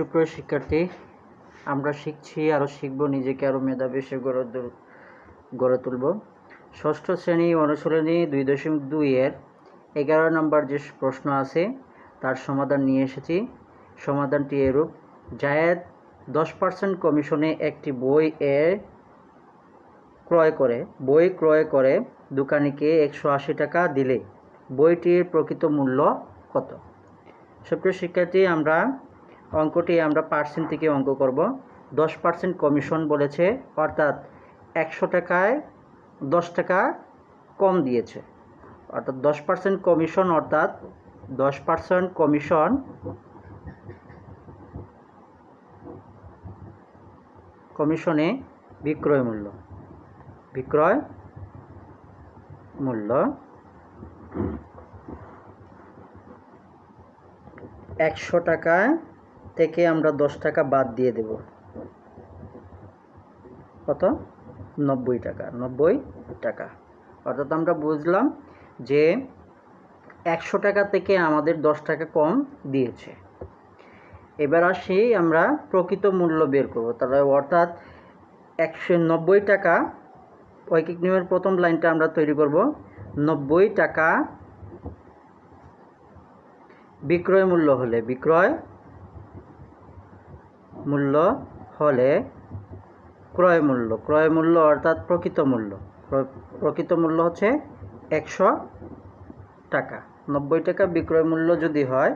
সুপ্রিয় শিক্ষার্থী, আমরা শিখছি আরও শিখব, নিজেকে আরও মেধাবী সে গড়ে গড়ে তুলব। ষষ্ঠ শ্রেণি অনুশীলনী দুই দশমিক দুইয়ের এগারো নম্বর যে প্রশ্ন আছে, তার সমাধান নিয়ে এসেছি। সমাধানটি এরূপ, জায়েদ দশ পার্সেন্ট কমিশনে একটি বই এ ক্রয় করে, বই ক্রয় করে দোকানিকে একশো আশি টাকা দিলে। বইটির প্রকৃত মূল্য কত? সুপ্রিয় শিক্ষার্থী, আমরা অঙ্কটি আমরা পার্সেন্ট থেকে অঙ্ক করব। দশ পার্সেন্ট কমিশন বলেছে, অর্থাৎ একশো টাকায় দশ টাকা কম দিয়েছে। অর্থাৎ দশ পার্সেন্ট কমিশন অর্থাৎ দশ পার্সেন্ট কমিশন কমিশনে বিক্রয় মূল্য। বিক্রয় মূল্য একশো টাকা থেকে আমরা দশ টাকা বাদ দিয়ে দেব। কত? নব্বই টাকা নব্বই টাকা। অর্থাৎ আমরা বুঝলাম যে একশো টাকা থেকে আমাদের দশ টাকা কম দিয়েছে। এবার আসি আমরা প্রকৃত মূল্য বের করব। তাহলে অর্থাৎ একশো নব্বই টাকা, ঐকিক নিয়মের প্রথম লাইনটা আমরা তৈরি করব। নব্বই টাকা বিক্রয় মূল্য হলে, বিক্রয় মূল্য হলে ক্রয় মূল্য ক্রয় মূল্য অর্থাৎ প্রকৃত মূল্য। প্রকৃত মূল্য হচ্ছে একশো টাকা। নব্বই টাকা বিক্রয় মূল্য যদি হয়,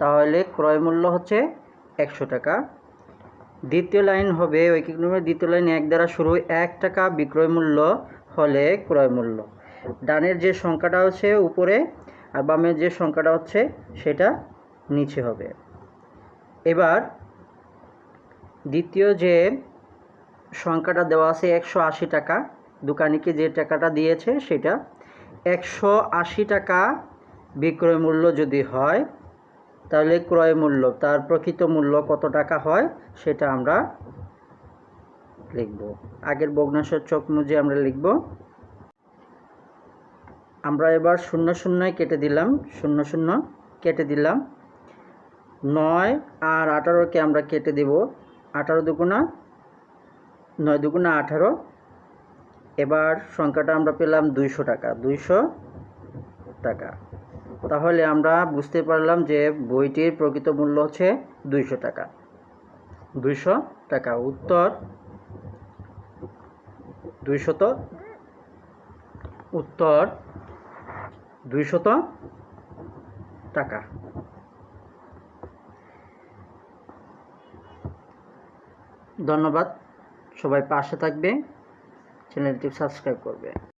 তাহলে ক্রয় মূল্য হচ্ছে একশো টাকা। দ্বিতীয় লাইন হবে ঐকিক দ্বিতীয় লাইন এক দ্বারা শুরু এক টাকা বিক্রয় মূল্য হলে ক্রয় মূল্য। ডানের যে সংখ্যাটা হচ্ছে উপরে আর বামের যে সংখ্যাটা হচ্ছে, সেটা নিচে হবে। এবার দ্বিতীয় যে সংখ্যাটা দেওয়া আছে একশো আশি টাকা, দোকানিকে যে টাকাটা দিয়েছে সেটা একশো আশি টাকা বিক্রয় মূল্য যদি হয়, তাহলে ক্রয় মূল্য, তার প্রকৃত মূল্য কত টাকা হয় সেটা আমরা লিখব। আগের ভগ্নাংশের চোখ মুজে আমরা লিখব। আমরা এবার শূন্য শূন্যয় কেটে দিলাম, শূন্য শূন্য কেটে দিলাম। নয় আর আঠারোকে আমরা কেটে দেব। আঠারো দুগুণা নয় দুগুণা আঠারো। এবার সংখ্যাটা আমরা পেলাম দুইশো টাকা দুইশো টাকা। তাহলে আমরা বুঝতে পারলাম যে বইটির প্রকৃত মূল্য হচ্ছে দুইশো টাকা। দুইশো টাকা। উত্তর? দুইশত উত্তর? দুইশত টাকা। ধন্যবাদ। সবাই পাশে থাকবে। চ্যানেলটি সাবস্ক্রাইব করবে।